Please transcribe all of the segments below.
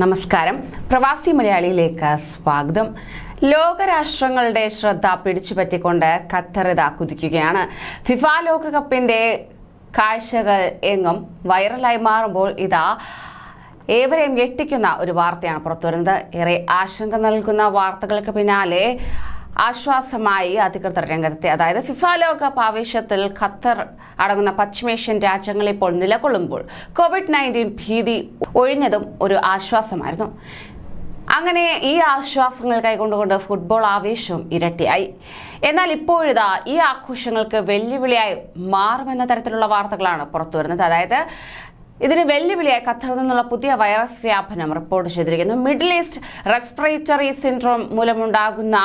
നമസ്കാരം. പ്രവാസി മലയാളിയിലേക്ക് സ്വാഗതം. ലോകരാഷ്ട്രങ്ങളുടെ ശ്രദ്ധ പിടിച്ചുപറ്റിക്കൊണ്ട് ഖത്തർ ഇതാ കുതിക്കുകയാണ്. ഫിഫ ലോകകപ്പിന്റെ കാഴ്ചകൾ എങ്ങും വൈറലായി മാറുമ്പോൾ ഇതാ ഏവരെയും ഞെട്ടിക്കുന്ന ഒരു വാർത്തയാണ് പുറത്തുവരുന്നത്. ഏറെ ആശങ്ക നൽകുന്ന വാർത്തകൾക്ക് പിന്നാലെ ആശ്വാസമായി അധികൃതർ രംഗത്തെത്തി. അതായത് ഫിഫ ലോകകപ്പ് ആവേശത്തിൽ ഖത്തർ അടങ്ങുന്ന പശ്ചിമേഷ്യൻ രാജ്യങ്ങൾ ഇപ്പോൾ നിലകൊള്ളുമ്പോൾ കോവിഡ് നയന്റീൻ ഭീതി ഒഴിഞ്ഞതും ഒരു ആശ്വാസമായിരുന്നു. അങ്ങനെ ഈ ആശ്വാസങ്ങൾ കൈക്കൊണ്ടുകൊണ്ട് ഫുട്ബോൾ ആവേശവും ഇരട്ടിയായി. എന്നാൽ ഇപ്പോഴിതാ ഈ ആഘോഷങ്ങൾക്ക് വെല്ലുവിളിയായി മാറുമെന്ന തരത്തിലുള്ള വാർത്തകളാണ് പുറത്തുവരുന്നത്. അതായത് ഇതിന് വെല്ലുവിളിയായി ഖത്തറിൽ നിന്നുള്ള പുതിയ വൈറസ് വ്യാപനം റിപ്പോർട്ട് ചെയ്തിരിക്കുന്നു. മിഡിൽ ഈസ്റ്റ് റെസ്പിറേറ്ററി സിൻഡ്രോം മൂലമുണ്ടാകുന്ന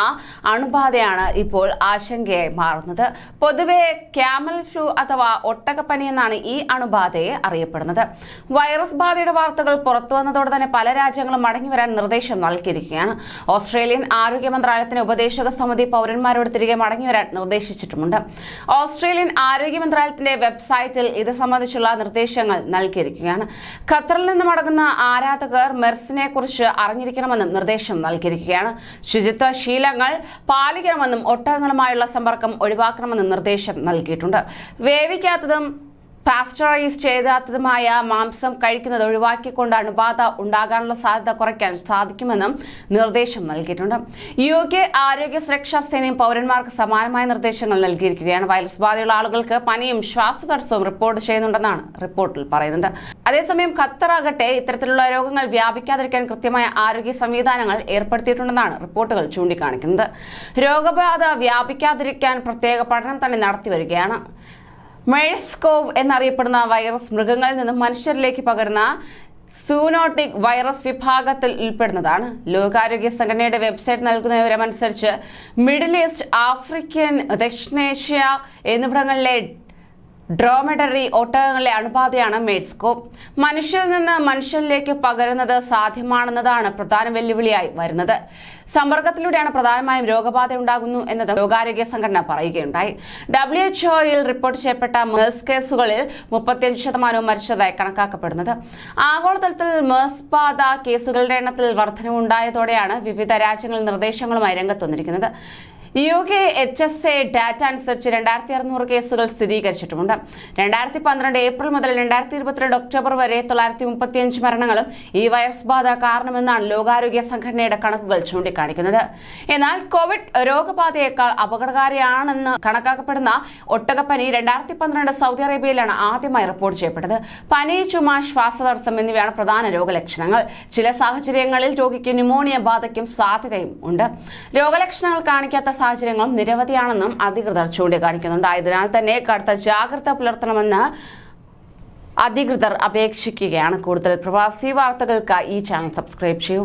അണുബാധയാണ് ഇപ്പോൾ ആശങ്കയായി മാറുന്നത്. പൊതുവെ ക്യാമൽ ഫ്ലൂ അഥവാ ഒട്ടകപ്പനി എന്നാണ് ഈ അണുബാധയെ അറിയപ്പെടുന്നത്. വൈറസ് ബാധയുടെ വാർത്തകൾ പുറത്തു വന്നതോടെ തന്നെ പല രാജ്യങ്ങളും മടങ്ങി വരാൻ നിർദ്ദേശം നൽകിയിരിക്കുകയാണ്. ഓസ്ട്രേലിയൻ ആരോഗ്യ മന്ത്രാലയത്തിന്റെ ഉപദേശക സമിതി പൗരന്മാരോട് തിരികെ മടങ്ങി വരാൻ നിർദ്ദേശിച്ചിട്ടുമുണ്ട്. ഓസ്ട്രേലിയൻ ആരോഗ്യ മന്ത്രാലയത്തിന്റെ വെബ്സൈറ്റിൽ ഇത് സംബന്ധിച്ചുള്ള നിർദ്ദേശങ്ങൾ നൽകിയിരിക്കുകയാണ് ഖത്തറിൽ നിന്ന് മടങ്ങുന്ന ആരാധകർ മെർസിനെ കുറിച്ച് അറിഞ്ഞിരിക്കണമെന്നും നിർദ്ദേശം നൽകിയിരിക്കുകയാണ്. ശുചിത്വ ശീലങ്ങൾ പാലിക്കണമെന്നും ഒട്ടകങ്ങളുമായുള്ള സമ്പർക്കം ഒഴിവാക്കണമെന്നും നിർദ്ദേശം നൽകിയിട്ടുണ്ട്. വേവിക്കാത്തതും പാസ്റ്ററൈസ് ചെയ്താത്തതുമായ മാംസം കഴിക്കുന്നത് ഒഴിവാക്കിക്കൊണ്ട് അണുബാധ ഉണ്ടാകാനുള്ള സാധ്യത കുറയ്ക്കാൻ സാധിക്കുമെന്നും നിർദ്ദേശം നൽകിയിട്ടുണ്ട്. യു കെ ആരോഗ്യ സുരക്ഷാ സേനയും പൗരന്മാർക്ക് സമാനമായ നിർദ്ദേശങ്ങൾ നൽകിയിരിക്കുകയാണ്. വൈറസ് ബാധയുള്ള ആളുകൾക്ക് പനിയും ശ്വാസതടസ്സവും റിപ്പോർട്ട് ചെയ്യുന്നുണ്ടെന്നാണ് റിപ്പോർട്ടിൽ പറയുന്നത്. അതേസമയം ഖത്തറാകട്ടെ ഇത്തരത്തിലുള്ള രോഗങ്ങൾ വ്യാപിക്കാതിരിക്കാൻ കൃത്യമായ ആരോഗ്യ സംവിധാനങ്ങൾ ഏർപ്പെടുത്തിയിട്ടുണ്ടെന്നാണ് റിപ്പോർട്ടുകൾ ചൂണ്ടിക്കാണിക്കുന്നത്. രോഗബാധ വ്യാപിക്കാതിരിക്കാൻ പ്രത്യേക പഠനം തന്നെ നടത്തിവരികയാണ്. മെഴ്സ്കോവ് എന്നറിയപ്പെടുന്ന വൈറസ് മൃഗങ്ങളിൽ നിന്നും മനുഷ്യരിലേക്ക് പകരുന്ന സൂനോട്ടിക് വൈറസ് വിഭാഗത്തിൽ ഉൾപ്പെടുന്നതാണ്. ലോകാരോഗ്യ സംഘടനയുടെ വെബ്സൈറ്റ് നൽകുന്ന വിവരമനുസരിച്ച് മിഡിൽ ഈസ്റ്റ് ആഫ്രിക്കൻ ദക്ഷിണേഷ്യ എന്നിവിടങ്ങളിലെ ഡ്രോമെഡറി ഒട്ടകങ്ങളെ അണുബാധയാണ് മേഴ്സ്കോ. മനുഷ്യരിൽ നിന്ന് മനുഷ്യരിലേക്ക് പകരുന്നത് സാധ്യമാണെന്നതാണ് പ്രധാന വെല്ലുവിളിയായി വരുന്നത്. സമ്പർക്കത്തിലൂടെയാണ് പ്രധാനമായും രോഗബാധ ഉണ്ടാകുന്നു എന്നത് ലോകാരോഗ്യ സംഘടന പറയുകയുണ്ടായി. ഡബ്ല്യു എച്ച്ഒ ഒയിൽ റിപ്പോർട്ട് ചെയ്യപ്പെട്ട മേഴ്സ് കേസുകളിൽ മുപ്പത്തിയഞ്ച് ശതമാനവും മരിച്ചതായി കണക്കാക്കപ്പെടുന്നത്. ആഗോളതലത്തിൽ മേഴ്സ് ബാധ കേസുകളുടെ എണ്ണത്തിൽ വർധനവുണ്ടായതോടെയാണ് വിവിധ രാജ്യങ്ങൾ നിർദ്ദേശങ്ങളുമായി രംഗത്ത് വന്നിരിക്കുന്നത്. U K H S A data അനുസരിച്ച് രണ്ടായിരത്തി അറുന്നൂറ് കേസുകൾ സ്ഥിരീകരിച്ചിട്ടുമുണ്ട്. രണ്ടായിരത്തി പന്ത്രണ്ട് ഏപ്രിൽ മുതൽ രണ്ടായിരത്തി ഇരുപത്തിരണ്ട് ഒക്ടോബർ വരെ തൊള്ളായിരത്തി മുപ്പത്തിയഞ്ച് മരണങ്ങളും ഈ വൈറസ് ബാധ കാരണമെന്നാണ് ലോകാരോഗ്യ സംഘടനയുടെ കണക്കുകൾ ചൂണ്ടിക്കാണിക്കുന്നത്. എന്നാൽ കോവിഡ് രോഗബാധയേക്കാൾ അപകടകാരിയാണെന്ന് കണക്കാക്കപ്പെടുന്ന ഒട്ടകപ്പനി രണ്ടായിരത്തി പന്ത്രണ്ട് സൗദി അറേബ്യയിലാണ് ആദ്യമായി റിപ്പോർട്ട് ചെയ്യപ്പെട്ടത്. പനി ചുമ ശ്വാസതടസ്സം എന്നിവയാണ് പ്രധാന രോഗലക്ഷണങ്ങൾ. ചില സാഹചര്യങ്ങളിൽ രോഗിക്ക് ന്യൂമോണിയ ബാധയ്ക്കും സാധ്യതയും ഉണ്ട്. രോഗലക്ഷണങ്ങൾ കാണിക്കാത്ത സാഹചര്യങ്ങളും നിരവധിയാണെന്നും അധികൃതർ ചൂണ്ടിക്കാണിക്കുന്നുണ്ട്. ആയതിനാൽ തന്നെ കടുത്ത ജാഗ്രത പുലർത്തണമെന്ന് അധികൃതർ അപേക്ഷിക്കുകയാണ്. കൂടുതൽ പ്രവാസി വാർത്തകൾക്ക് ഈ ചാനൽ സബ്സ്ക്രൈബ് ചെയ്യൂ.